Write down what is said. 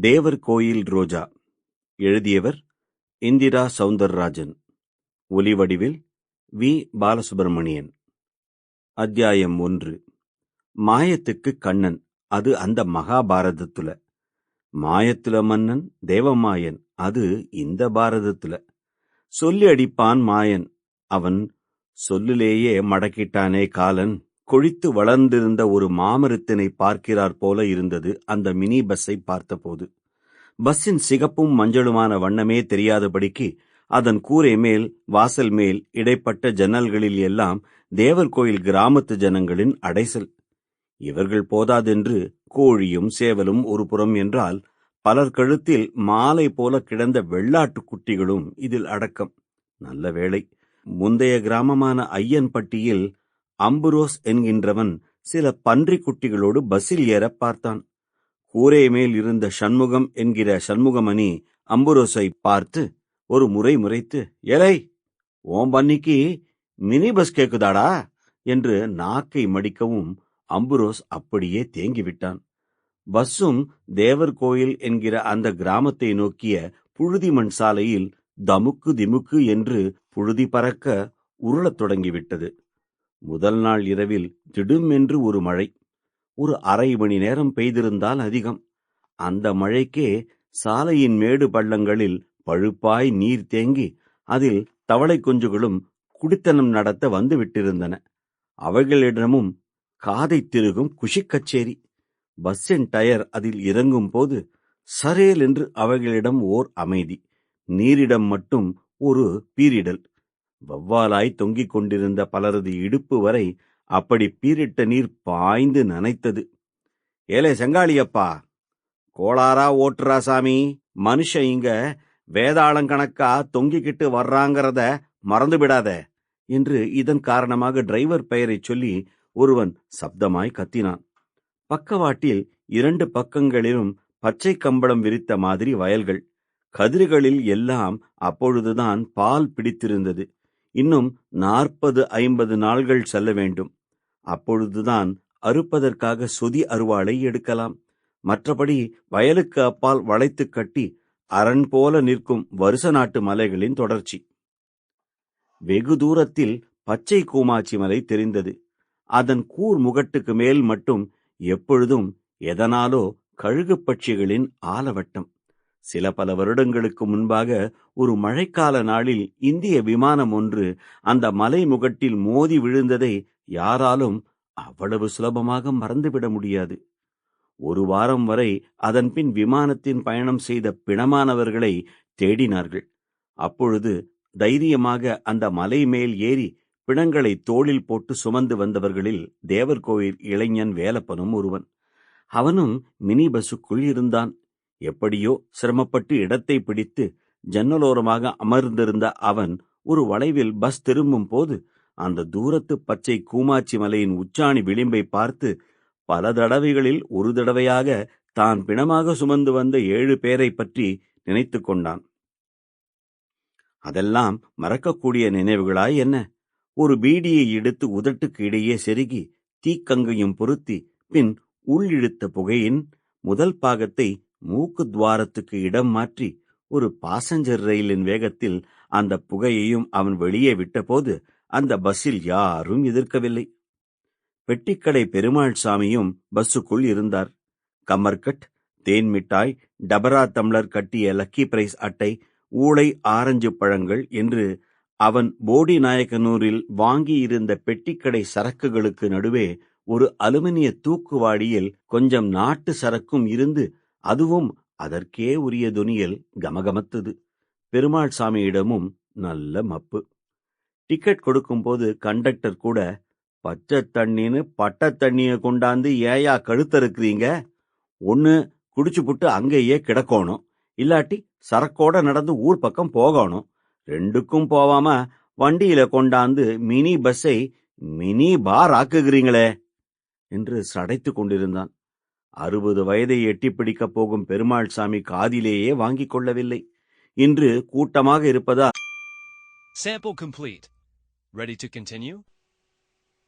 தேவர் கோயில் ரோஜா. எழுதியவர் இந்திரா சவுந்தரராஜன். ஒலிவடிவில் வி. பாலசுப்பிரமணியன் அத்தியாயம் ஒன்று. மாயத்துக்கு கண்ணன். அது அந்த மகாபாரதத்துல. மாயத்துல மன்னன் தேவமாயன். அது இந்த பாரதத்துல. சொல்லி அடிப்பான் மாயன். அவன் சொல்லிலேயே மடக்கிட்டானே காலன். கொழித்து வளர்ந்திருந்த ஒரு மாமரத்தினை பார்க்கிறார் போல இருந்தது அந்த மினி பஸ்ஸை பார்த்தபோது. பஸ்ஸின் சிகப்பும் மஞ்சளுமான வண்ணமே தெரியாதபடிக்கு அதன் கூரை மேல் வாசல் மேல் இடைப்பட்ட ஜன்னல்களில் எல்லாம் தேவர் கோயில் கிராமத்து ஜனங்களின் அடைசல். இவர்கள் போதாதென்று கோழியும் சேவலும் ஒரு புறம் என்றால் பலர் கழுத்தில் மாலை போல கிடந்த வெள்ளாட்டு குட்டிகளும் இதில் அடக்கம். நல்ல வேளை முந்தைய கிராமமான ஐயன்பட்டியில் அம்புரோஸ் என்கின்றவன் சில பன்றி குட்டிகளோடு பஸ்ஸில் ஏற பார்த்தான். கூரை மேல் இருந்த சண்முகம் என்கிற சண்முகமணி அம்புரோஸை பார்த்து ஒரு முறை முறைத்து எலை ஓம் பன்னிக்கு மினி பஸ் கேக்குதாடா? என்று நாக்கை மடிக்கவும் அம்புரோஸ் அப்படியே தேங்கிவிட்டான். பஸ்ஸும் தேவர் கோயில் என்கிற அந்த கிராமத்தை நோக்கிய புழுதி மண் சாலையில் தமுக்கு திமுக்கு என்று புழுதி பறக்க உருளத் தொடங்கிவிட்டது. முதல் நாள் இரவில் திடுமென்று ஒரு மழை. ஒரு அரை மணி நேரம் பெய்திருந்தால் அதிகம். அந்த மழைக்கே சாலையின் மேடு பள்ளங்களில் பழுப்பாய் நீர் தேங்கி அதில் தவளை குஞ்சுகளும் குடித்தனம் நடத்த வந்து விட்டிருந்தன. அவைகளிடமும் காதை திருகும் குஷிக் கச்சேரி பஸ்ஸின் டயர் அதில் இறங்கும் போது சரேல் என்று அவைகளிடம் ஓர் அமைதி. நீரிடம் மட்டும் ஒரு பீரிடல். வவ்வாலாய் தொங்கிக் கொண்டிருந்த பலரது இடுப்பு வரை அப்படி பீரிட்ட நீர் பாய்ந்து நனைத்தது. ஏலே செங்காளியப்பா கோளாரா ஓட்டுறா சாமி மனுஷன் இங்க வேதாளங்கணக்கா தொங்கிக்கிட்டு வர்றாங்கிறத மறந்து விடாத என்று இதன் காரணமாக டிரைவர் பெயரை சொல்லி ஒருவன் சப்தமாய் கத்தினான். பக்கவாட்டில் இரண்டு பக்கங்களிலும் பச்சை கம்பளம் விரித்த மாதிரி வயல்கள். கதிர்களில் எல்லாம் அப்பொழுதுதான் பால் பிடித்திருந்தது. இன்னும் நாற்பது ஐம்பது நாள்கள் செல்ல வேண்டும். அப்பொழுதுதான் அறுப்பதற்காக சொதி அருவாளை எடுக்கலாம். மற்றபடி வயலுக்கு அப்பால் வளைத்து கட்டி அரண் போல நிற்கும் வருஷ நாட்டு மலைகளின் தொடர்ச்சி. வெகு தூரத்தில் பச்சை கூமாச்சி மலை தெரிந்தது. அதன் கூர் முகட்டுக்கு மேல் மட்டும் எப்பொழுதும் எதனாலோ கழுகு பட்சிகளின் ஆலவட்டம். சில பல வருடங்களுக்கு முன்பாக ஒரு மழைக்கால நாளில் இந்திய விமானம் ஒன்று அந்த மலை முகட்டில் மோதி விழுந்ததை யாராலும் அவ்வளவு சுலபமாக மறந்துவிட முடியாது. ஒரு வாரம் வரை அதன்பின் விமானத்தின் பயணம் செய்த பிணமானவர்களை தேடினார்கள். அப்பொழுது தைரியமாக அந்த மலை மேல் ஏறி பிணங்களை தோளில் போட்டு சுமந்து வந்தவர்களில் தேவர்கோயில் இளைஞன் வேலப்பனும் ஒருவன். அவனும் மினி பஸ்ஸுக்குள் இருந்தான். எப்படியோ சிரமப்பட்டு இடத்தை பிடித்து ஜன்னலோரமாக அமர்ந்திருந்த அவன் ஒரு வளைவில் பஸ் திரும்பும் போது அந்த தூரத்து பச்சை கூமாச்சி மலையின் உச்சாணி விளிம்பை பார்த்து பல தடவைகளில் ஒரு தடவையாக தான் பிணமாக சுமந்து வந்த ஏழு பேரை பற்றி நினைத்து கொண்டான். அதெல்லாம் மறக்கக்கூடிய நினைவுகளாய் என்ன? ஒரு பீடியை எடுத்து உதட்டுக்கு இடையே செருகி தீக்கங்கையும் பொருத்தி பின் உள்ளிழுத்த புகையின் முதல் பாகத்தை மூக்கு துவாரத்துக்கு இடம் மாற்றி ஒரு பாசஞ்சர் ரயிலின் வேகத்தில் அந்த புகையையும் அவன் வெளியே விட்டபோது அந்த பஸ்ஸில் யாரும் எதிர்க்கவில்லை. பெட்டிக்கடை பெருமாள் சாமியும் பஸ்ஸுக்குள் இருந்தார். கமர்கட் தேன் மிட்டாய் டபரா தம்ளர் கட்டிய லக்கி பிரைஸ் அட்டை ஊளை ஆரஞ்சு பழங்கள் என்று அவன் போடி நாயக்கனூரில் வாங்கியிருந்த பெட்டிக்கடை சரக்குகளுக்கு நடுவே ஒரு அலுமினிய தூக்குவாடியில் கொஞ்சம் நாட்டு சரக்கும் இருந்து அதுவும் அதற்கே உரிய துணியில் கமகமத்தது. பெருமாள் சாமியிடமும் நல்ல மப்பு. டிக்கெட் கொடுக்கும்போது கண்டக்டர் கூட பச்சை தண்ணின்னு பட்ட தண்ணியை கொண்டாந்து ஏயா கழுத்தறுக்கிறீங்க ஒன்னு குடிச்சு புட்டு அங்கேயே கிடக்கணும். இல்லாட்டி சரக்கோட நடந்து ஊர் பக்கம் போகணும். ரெண்டுக்கும் போவாம வண்டியில கொண்டாந்து மினி பஸ்ஸை மினி பார் ஆக்குகிறீங்களே என்று சடைத்து கொண்டிருந்தான். அறுபது வயதை எட்டிப்பிடிக்கப் போகும் பெருமாள் சாமி காதிலேயே வாங்கிக் கொள்ளவில்லை இன்று கூட்டமாக இருப்பதா Sample complete. Ready to continue?